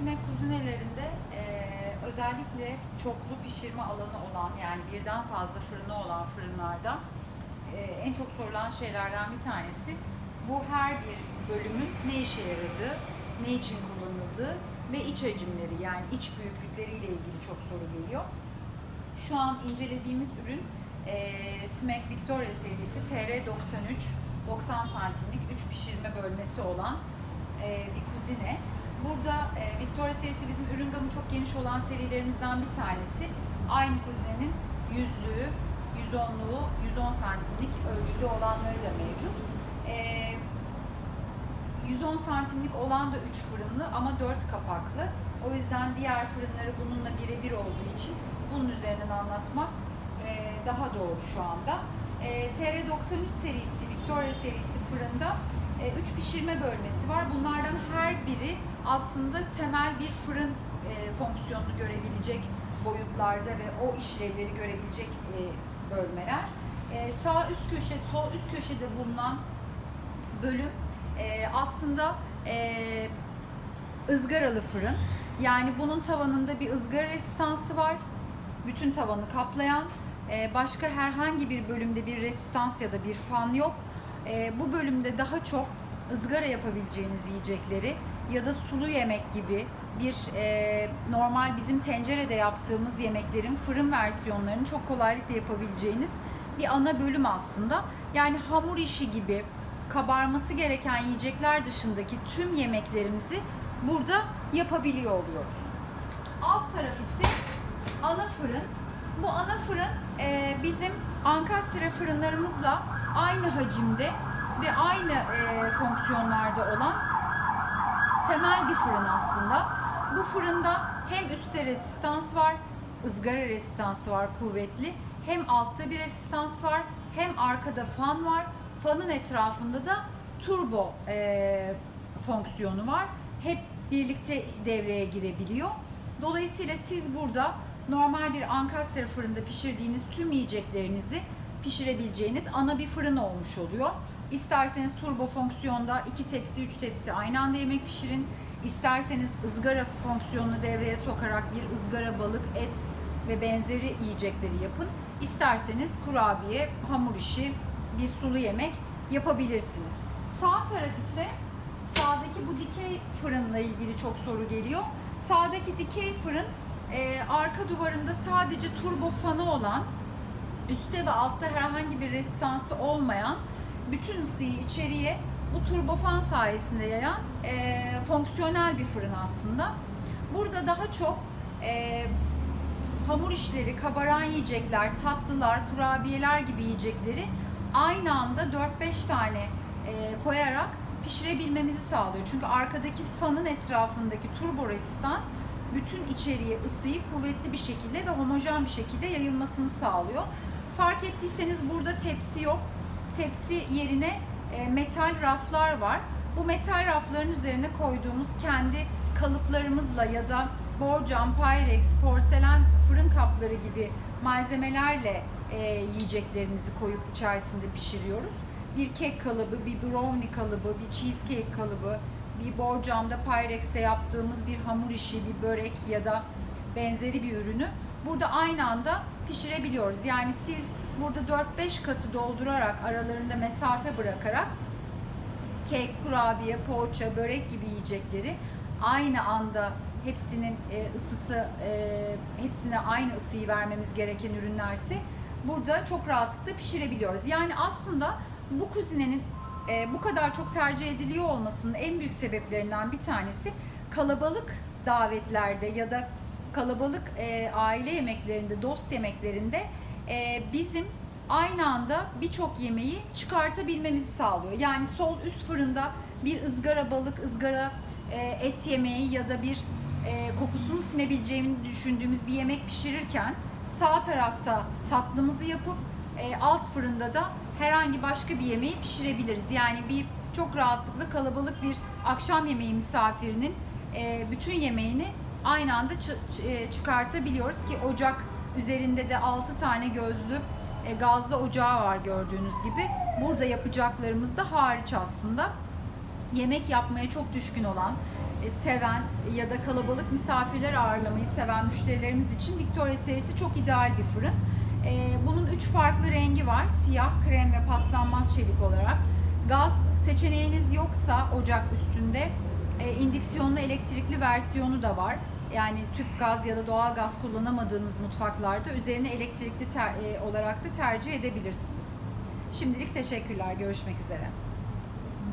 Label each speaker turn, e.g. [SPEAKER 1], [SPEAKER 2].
[SPEAKER 1] Simek kuzinelerinde eee, özellikle çoklu pişirme alanı olan yani birden fazla fırını olan fırınlarda eee, en çok sorulan şeylerden bir tanesi bu her bir bölümün ne işe yaradığı, ne için kullanıldığı ve iç hacimleri yani iç büyüklükleriyle ilgili çok soru geliyor. Şu an incelediğimiz ürün eee Smack Victoria serisi TR93 90 santimlik 3 pişirme bölmesi olan eee, bir kuzine. Burada eee, Victoria serisi bizim ürün gamı çok geniş olan serilerimizden bir tanesi. Aynı kuzinenin yüzlüğü, 110'luğu, 110 santimlik ölçülü olanları da mevcut. Eee 110 santimlik olan da 3 fırınlı ama 4 kapaklı. O yüzden diğer fırınları bununla birebir olduğu için bunun üzerinden anlatmak e, daha doğru şu anda. E, TR93 serisi, Victoria serisi fırında 3 pişirme bölmesi var. Bunlardan her biri aslında temel bir fırın e, fonksiyonunu görebilecek boyutlarda ve o işlevleri görebilecek e, bölmeler. E, sağ üst köşe, sol üst köşede bulunan bölüm e, aslında e, ızgaralı fırın. Yani bunun tavanında bir ızgara rezistansı var. Bütün tavanı kaplayan. E, başka herhangi bir bölümde bir rezistans ya da bir fan yok. E, bu bölümde daha çok ızgara yapabileceğiniz yiyecekleri ya da sulu yemek gibi bir e, normal bizim tencerede yaptığımız yemeklerin fırın versiyonlarını çok kolaylıkla yapabileceğiniz bir ana bölüm aslında. Yani hamur işi gibi kabarması gereken yiyecekler dışındaki tüm yemeklerimizi burada yapabiliyor oluyoruz. Alt taraf ise ana fırın. Bu ana fırın e, bizim ankastre fırınlarımızla aynı hacimde ve aynı e, fonksiyonlarda olan temel bir fırın aslında. Bu fırında hem üstte resistans var, ızgara resistansı var kuvvetli. Hem altta bir resistans var, hem arkada fan var. Fanın etrafında da turbo e, fonksiyonu var. Hep birlikte devreye girebiliyor. Dolayısıyla siz burada normal bir ankastre fırında pişirdiğiniz tüm yiyeceklerinizi pişirebileceğiniz ana bir fırın olmuş oluyor. İsterseniz turbo fonksiyonda iki tepsi, üç tepsi aynı anda yemek pişirin. İsterseniz ızgara fonksiyonunu devreye sokarak bir ızgara balık, et ve benzeri yiyecekleri yapın. İsterseniz kurabiye, hamur işi, bir sulu yemek yapabilirsiniz. Sağ taraf ise sağdaki bu dikey fırınla ilgili çok soru geliyor. Sağdaki dikey fırın e, arka duvarında sadece turbo fanı olan, üstte ve altta herhangi bir rezistansı olmayan, bütün ısıyı içeriye bu turbofan sayesinde yayan e, fonksiyonel bir fırın aslında. Burada daha çok e, hamur işleri, kabaran yiyecekler, tatlılar, kurabiyeler gibi yiyecekleri aynı anda 4-5 tane e, koyarak pişirebilmemizi sağlıyor. Çünkü arkadaki fanın etrafındaki turbo resistans bütün içeriye ısıyı kuvvetli bir şekilde ve homojen bir şekilde yayılmasını sağlıyor. Fark ettiyseniz burada tepsi yok. Tepsi yerine e, metal raflar var. Bu metal rafların üzerine koyduğumuz kendi kalıplarımızla ya da borcam, pyrex, porselen fırın kapları gibi malzemelerle e, yiyeceklerimizi koyup içerisinde pişiriyoruz. Bir kek kalıbı, bir brownie kalıbı, bir cheesecake kalıbı, bir borcamda Pyrex'te yaptığımız bir hamur işi, bir börek ya da benzeri bir ürünü burada aynı anda pişirebiliyoruz. Yani siz burada 4-5 katı doldurarak aralarında mesafe bırakarak kek, kurabiye, poğaça, börek gibi yiyecekleri aynı anda hepsinin e, ısısı e, hepsine aynı ısıyı vermemiz gereken ürünlerse burada çok rahatlıkla pişirebiliyoruz. Yani aslında bu kuzinenin e, bu kadar çok tercih ediliyor olmasının en büyük sebeplerinden bir tanesi kalabalık davetlerde ya da kalabalık e, aile yemeklerinde, dost yemeklerinde e, bizim aynı anda birçok yemeği çıkartabilmemizi sağlıyor. Yani sol üst fırında bir ızgara balık, ızgara e, et yemeği ya da bir e, kokusunu sinebileceğini düşündüğümüz bir yemek pişirirken sağ tarafta tatlımızı yapıp e, alt fırında da herhangi başka bir yemeği pişirebiliriz. Yani bir çok rahatlıkla kalabalık bir akşam yemeği misafirinin e, bütün yemeğini aynı anda e, çıkartabiliyoruz ki ocak üzerinde de 6 tane gözlü e, gazlı ocağı var gördüğünüz gibi. Burada yapacaklarımız da hariç aslında. yemek yapmaya çok düşkün olan, e, seven ya da kalabalık misafirler ağırlamayı seven müşterilerimiz için Victoria serisi çok ideal bir fırın. Bunun üç farklı rengi var. Siyah, krem ve paslanmaz çelik olarak. Gaz seçeneğiniz yoksa ocak üstünde indüksiyonlu elektrikli versiyonu da var. Yani tüp gaz ya da doğal gaz kullanamadığınız mutfaklarda üzerine elektrikli ter- e, olarak da tercih edebilirsiniz. Şimdilik teşekkürler. Görüşmek üzere.